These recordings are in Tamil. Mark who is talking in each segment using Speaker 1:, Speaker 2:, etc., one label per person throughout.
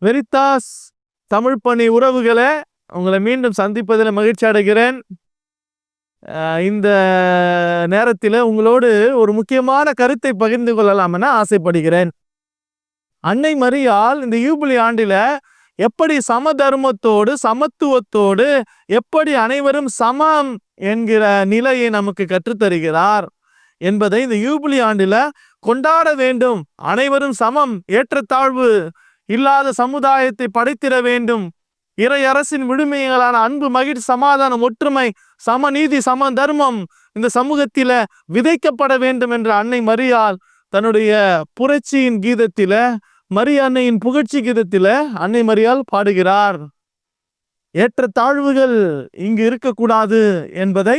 Speaker 1: வெரித்தாஸ் தமிழ் பணி உறவுகளை உங்களை மீண்டும் சந்திப்பதில் மகிழ்ச்சி அடைகிறேன். இந்த நேரத்தில் உங்களோடு ஒரு முக்கியமான கருத்தை பகிர்ந்து கொள்ளலாம் என ஆசைப்படுகிறேன். அன்னை மரியால் இந்த யூபிலி ஆண்டில் எப்படி சமதர்மத்தோடு சமத்துவத்தோடு எப்படி அனைவரும் சமம் என்கிற நிலையை நமக்கு கற்றுத்தருகிறார் என்பதை இந்த யூபிலி ஆண்டில் கொண்டாட வேண்டும். அனைவரும் சமம் ஏற்றத்தாழ்வு இல்லாத சமுதாயத்தை படைத்திட வேண்டும் இறை அரசின் விடுமைகளான அன்பு மகிழ்ச்சி சமாதானம் ஒற்றுமை சமநீதி சம தர்மம் இந்த சமூகத்தில விதைக்கப்பட வேண்டும் என்ற அன்னை மரியால் தன்னுடைய புரட்சியின் கீதத்தில மரிய அன்னையின் புகழ்ச்சி கீதத்தில அன்னை மரியால் பாடுகிறார். ஏற்ற தாழ்வுகள் இங்கு இருக்கக்கூடாது என்பதை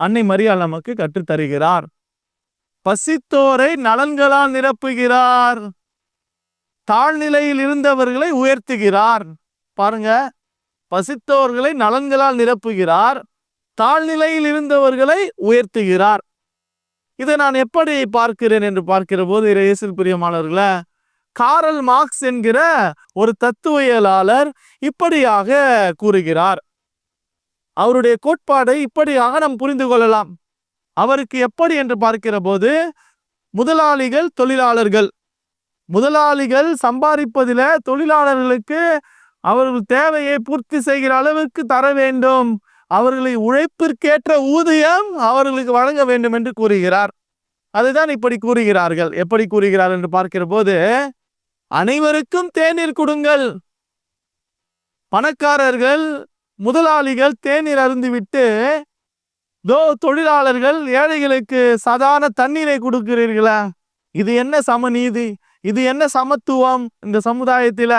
Speaker 1: அன்னை மரியால் நமக்கு கற்றுத்தருகிறார் பசித்தோரை நலன்களால் நிரப்புகிறார். தாழ்நிலையில் இருந்தவர்களை உயர்த்துகிறார். பாருங்க பசித்தவர்களை நலன்களால் நிரப்புகிறார் தாழ்நிலையில் இருந்தவர்களை உயர்த்துகிறார். இதை நான் எப்படி பார்க்கிறேன் என்று பார்க்கிற போது இயேசில் பிரியமானவர்களே காரல் மார்க்ஸ் என்கிற ஒரு தத்துவியலாளர் இப்படியாக கூறுகிறார். அவருடைய கோட்பாடை இப்படியாக நாம் புரிந்து கொள்ளலாம். அவருக்கு எப்படி என்று பார்க்கிற போது முதலாளிகள் தொழிலாளர்கள். முதலாளிகள் சம்பாதிப்பதில தொழிலாளர்களுக்கு அவர்கள் தேவையை பூர்த்தி செய்கிற அளவுக்கு தர வேண்டும். அவர்களை உழைப்பிற்கேற்ற ஊதியம் அவர்களுக்கு வழங்க வேண்டும் என்று கூறுகிறார். அதுதான் இப்படி கூறுகிறார்கள். எப்படி கூறுகிறார் என்று பார்க்கிற போது அனைவருக்கும் தேநீர் கொடுங்கள். பணக்காரர்கள் முதலாளிகள் தேநீர் அருந்துவிட்டு தோ தொழிலாளர்கள் ஏழைகளுக்கு சாதாரண தண்ணீரை கொடுக்கிறீர்களா? இது என்ன சமநீதி? இது என்ன சமத்துவம்? இந்த சமுதாயத்தில்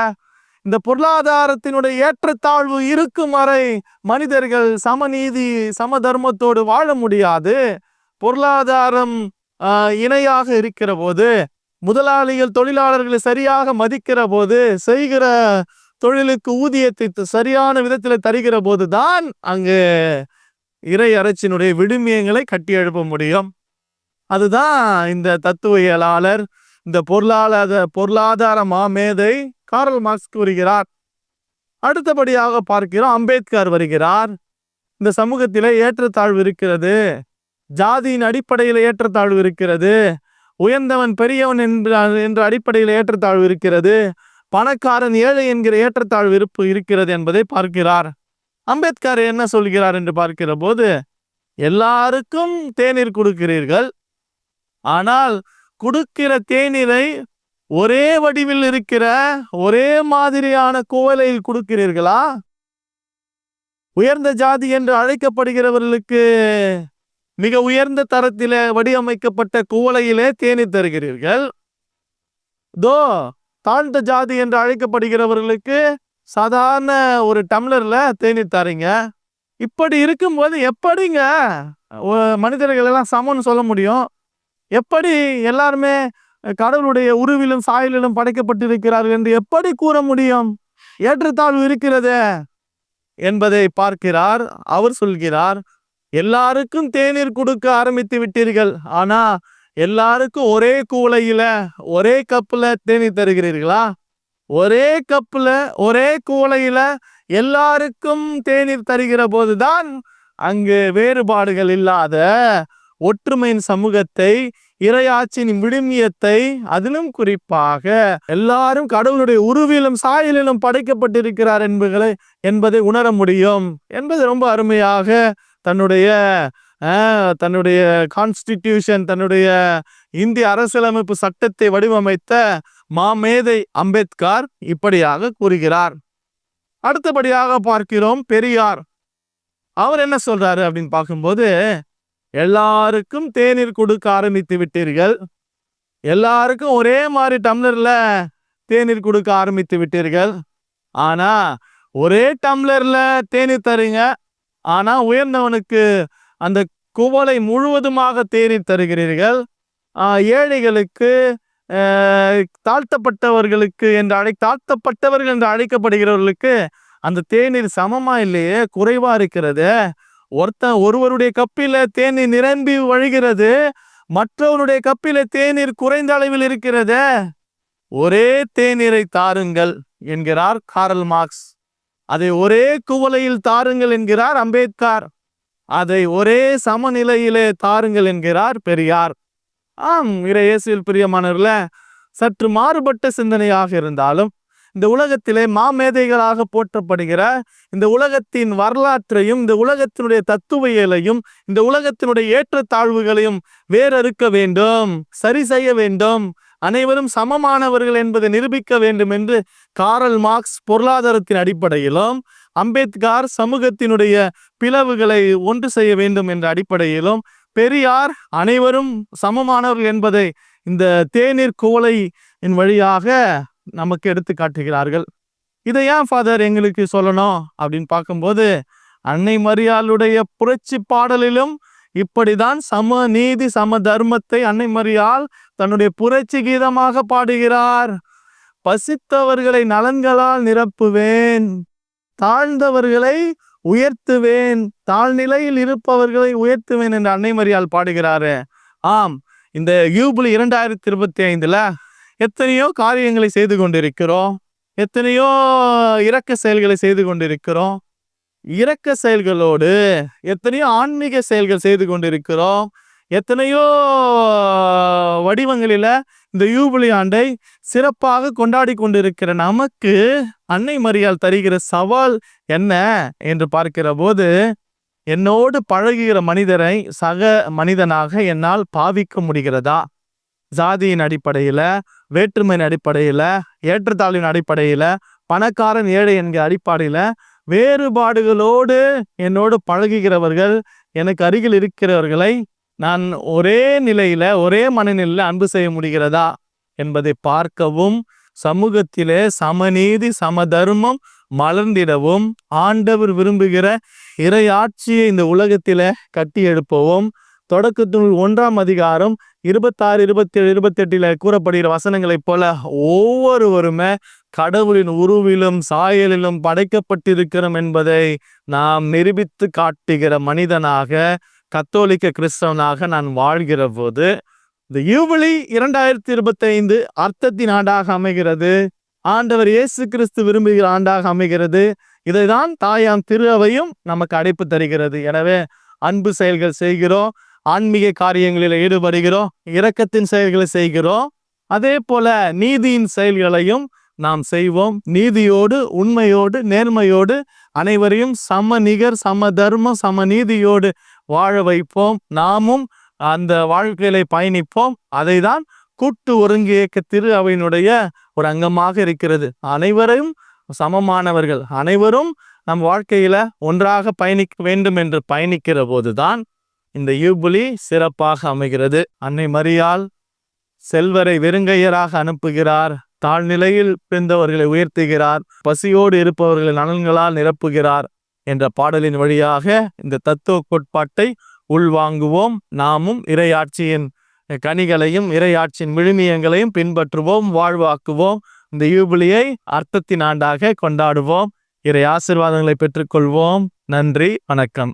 Speaker 1: இந்த பொருளாதாரத்தினுடைய ஏற்றத்தாழ்வு இருக்கும் வரை மனிதர்கள் சமநீதி சமதர்மத்தோடு வாழ முடியாது. பொருளாதாரம் இணையாக இருக்கிற போது முதலாளிகள் தொழிலாளர்களை சரியாக மதிக்கிற போது செய்கிற தொழிலுக்கு ஊதியத்தை சரியான விதத்தில் தருகிற போதுதான் அங்கு இறை அரசினுடைய விடுமியங்களை கட்டி எழுப்ப முடியும். அதுதான் இந்த தத்துவியலாளர் இந்த பொருளாதார பொருளாதார மாமேதை காரல் மார்க்ஸ் கூறுகிறார். அடுத்தபடியாக பார்க்கிறோம் அம்பேத்கர் வருகிறார். இந்த சமூகத்திலே ஏற்றத்தாழ்வு இருக்கிறது. ஜாதியின் அடிப்படையில் ஏற்றத்தாழ்வு இருக்கிறது. உயர்ந்தவன் பெரியவன் என்ற என்ற அடிப்படையில் ஏற்றத்தாழ்வு இருக்கிறது. பணக்காரன் ஏழை என்கிற ஏற்றத்தாழ்வு இருப்பு இருக்கிறது என்பதை பார்க்கிறார். அம்பேத்கர் என்ன சொல்கிறார் என்று பார்க்கிற போது எல்லாருக்கும் தேநீர் கொடுக்கிறீர்கள். ஆனால் கொடுக்கிற தேநீரை ஒரே வடிவில் இருக்கிற ஒரே மாதிரியான குவலையில் கொடுக்கிறீர்களா? உயர்ந்த ஜாதி என்று அழைக்கப்படுகிறவர்களுக்கு மிக உயர்ந்த தரத்தில் வடிவமைக்கப்பட்ட குவளையிலே தேனி தருகிறீர்கள். தோ தாழ்ந்த ஜாதி என்று அழைக்கப்படுகிறவர்களுக்கு சாதாரண ஒரு டம்ளர்ல தேனி தரீங்க. இப்படி இருக்கும்போது எப்படிங்க? மனிதர்கள் எல்லாம் சமம்னு சொல்ல முடியும். எப்படி எல்லாருமே கடவுளுடைய உருவிலும் சாயலிலும் படைக்கப்பட்டிருக்கிறார்கள் என்று எப்படி கூற முடியும்? ஏற்றத்தாழ்வு இருக்கிறதே என்பதை பார்க்கிறார் அவர் சொல்கிறார் எல்லாருக்கும் தேநீர் கொடுக்க ஆரம்பித்து விட்டீர்கள் ஆனா எல்லாருக்கும் ஒரே கூலையில ஒரே கப்புல தேநீர் தருகிறீர்களா? ஒரே கப்புல ஒரே கூலையில எல்லாருக்கும் தேநீர் தருகிற போதுதான் அங்கு வேறுபாடுகள் இல்லாத ஒற்றுமையின் சமூகத்தை இறையாட்சியின் விழுமியத்தை அதிலும் குறிப்பாக எல்லாரும் கடவுளுடைய உருவிலும் சாயலிலும் படைக்கப்பட்டிருக்கிறார் என்பதை என்பதை உணர முடியும். என்பது ரொம்ப அருமையாக தன்னுடைய தன்னுடைய கான்ஸ்டிடியூஷன் தன்னுடைய இந்திய அரசியலமைப்பு சட்டத்தை வடிவமைத்த மாமேதை அம்பேத்கர் இப்படியாக கூறுகிறார். அடுத்தபடியாக பார்க்கிறோம் பெரியார். அவர் என்ன சொல்றாரு அப்படின்னு பார்க்கும்போது எல்லாருக்கும் தேநீர் கொடுக்க ஆரம்பித்து விட்டீர்கள். எல்லாருக்கும் ஒரே மாதிரி டம்ளர்ல தேநீர் கொடுக்க ஆரம்பித்து விட்டீர்கள். ஆனா ஒரே டம்ளர்ல தேநீர் தருங்க. ஆனா உயர்ந்தவனுக்கு அந்த குவளை முழுவதுமாக தேநீர் தருகிறீர்கள். ஏழைகளுக்கு தாழ்த்தப்பட்டவர்களுக்கு என்று அழை தாழ்த்தப்பட்டவர்கள் என்று அழைக்கப்படுகிறவர்களுக்கு அந்த தேநீர் சமமா இல்லையே? குறைவா இருக்கிறது. ஒருத்தன் ஒருவருடைய கப்பில தேநீர் நிரம்பி வழிகிறது மற்றவருடைய கப்பில தேநீர் குறைந்த அளவில் இருக்கிறது. ஒரே தேநீரை தாருங்கள் என்கிறார் காரல் மார்க்ஸ். அதை ஒரே குவளையில் தாருங்கள் என்கிறார் அம்பேத்கர். அதை ஒரே சமநிலையிலே தாருங்கள் என்கிறார் பெரியார். ஆம் இறை இயேசுவில் பிரியமானவர்கள சற்று மாறுபட்ட சிந்தனையாக இருந்தாலும் இந்த உலகத்திலே மாமேதைகளாக போற்றப்படுகிற இந்த உலகத்தின் வரலாற்றையும் இந்த உலகத்தினுடைய தத்துவியலையும் இந்த உலகத்தினுடைய ஏற்றத்தாழ்வுகளையும் வேறறுக்க வேண்டும் சரி செய்ய வேண்டும். அனைவரும் சமமானவர்கள் என்பதை நிரூபிக்க வேண்டும் என்று காரல் மார்க்ஸ் பொருளாதாரத்தின் அடிப்படையிலும் அம்பேத்கர் சமூகத்தினுடைய பிளவுகளை ஒன்று செய்ய வேண்டும் என்ற அடிப்படையிலும் பெரியார் அனைவரும் சமமானவர்கள் என்பதை இந்த தேநீர் குவளையின் வழியாக நமக்கு எடுத்து காட்டுகிறார்கள். இதை ஏன் ஃபாதர் எங்களுக்கு சொல்லணும்? அப்படின்னு பார்க்கும்போது அன்னை மரியாளுடைய புரட்சி பாடலிலும் இப்படிதான் சம நீதி சம தர்மத்தை அன்னை மரியால் தன்னுடைய புரட்சி கீதமாக பாடுகிறார். பசித்தவர்களை நலன்களால் நிரப்புவேன். தாழ்ந்தவர்களை உயர்த்துவேன். தாழ்நிலையில் இருப்பவர்களை உயர்த்துவேன் என்று அன்னை மரியால் பாடுகிறாரு. ஆம் இந்த யூபிள் இரண்டாயிரத்தி இருபத்தி ஐந்துல எத்தனையோ காரியங்களை செய்து கொண்டிருக்கிறோம். எத்தனையோ இரக்க செயல்களை செய்து கொண்டிருக்கிறோம். இரக்க செயல்களோடு எத்தனையோ ஆன்மீக செயல்கள் செய்து கொண்டிருக்கிறோம். எத்தனையோ வடிவங்களில் இந்த யூபிலி ஆண்டை சிறப்பாக கொண்டாடி கொண்டிருக்கிற நமக்கு அன்னை மரியால் தருகிற சவால் என்ன என்று பார்க்கிற போது என்னோடு பழகுகிற மனிதரை சக மனிதனாக என்னால் பாவிக்க முடிகிறதா? ஜாதியின் அடிப்படையில வேற்றுமையின் அடிப்படையில் ஏற்றத்தாழ்வின் அடிப்படையில் பணக்காரன் ஏழை என்கிற அடிப்படையில் வேறுபாடுகளோடு என்னோடு பழகுகிறவர்கள் எனக்கு அருகில் இருக்கிறவர்களை நான் ஒரே நிலையில் ஒரே மனநிலையில் அன்பு செய்ய முடிகிறதா என்பதை பார்க்கவும் சமூகத்திலே சமநீதி சமதர்மம் மலர்ந்திடவும் ஆண்டவர் விரும்புகிற இறையாட்சியை இந்த உலகத்தில் கட்டி எழுப்பவும் தொடக்கத்தினுள் ஒன்றாம் அதிகாரம் இருபத்தாறு இருபத்தேழு இருபத்தெட்டில் கூறப்படுகிற வசனங்களைப் போல ஒவ்வொருவருமே கடவுளின் உருவிலும் சாயலிலும் படைக்கப்பட்டிருக்கிறோம் என்பதை நாம் நிரூபித்து காட்டுகிற மனிதனாக கத்தோலிக்க கிறிஸ்தவனாக நான் வாழ்கிற போது இந்த யூபிலி இரண்டாயிரத்தி இருபத்தைந்து அர்த்தத்தின் ஆண்டாக அமைகிறது. ஆண்டவர் இயேசு கிறிஸ்து விரும்புகிற ஆண்டாக அமைகிறது. இதைதான் தாயாம் திரு அவையும் நமக்கு அடைப்பு தருகிறது. எனவே அன்பு செயல்கள் செய்கிறோம். ஆன்மீக காரியங்களில் ஈடுபடுகிறோம் இரக்கத்தின் செயல்களை செய்கிறோம். அதே போல நீதியின் செயல்களையும் நாம் செய்வோம். நீதியோடு உண்மையோடு நேர்மையோடு அனைவரையும் சம நிகர் சம தர்மம் சம நீதியோடு வாழ வைப்போம். நாமும் அந்த வாழ்க்கையில பயணிப்போம். அதை தான் கூட்டு ஒருங்கு இயக்க திரு அவையினுடைய ஒரு அங்கமாக இருக்கிறது. அனைவரையும் சமமானவர்கள். அனைவரும் நம் வாழ்க்கையில ஒன்றாக பயணிக்க வேண்டும் என்று பயணிக்கிற போதுதான் இந்த யூபுலி சிறப்பாக அமைகிறது. அன்னை மரியால் செல்வரை வெறுங்கையராக அனுப்புகிறார். தாழ்நிலையில் பிறந்தவர்களை உயர்த்துகிறார். பசியோடு இருப்பவர்களை நலன்களால் நிரப்புகிறார் என்ற பாடலின் வழியாக இந்த தத்துவ கோட்பாட்டை உள்வாங்குவோம். நாமும் இறையாட்சியின் கனிகளையும் இறையாட்சியின் விழுமியங்களையும் பின்பற்றுவோம் வாழ்வாக்குவோம். இந்த யூபிலியை அர்த்தத்தின் ஆண்டாக கொண்டாடுவோம். இறை ஆசிர்வாதங்களை பெற்றுக்கொள்வோம். நன்றி வணக்கம்.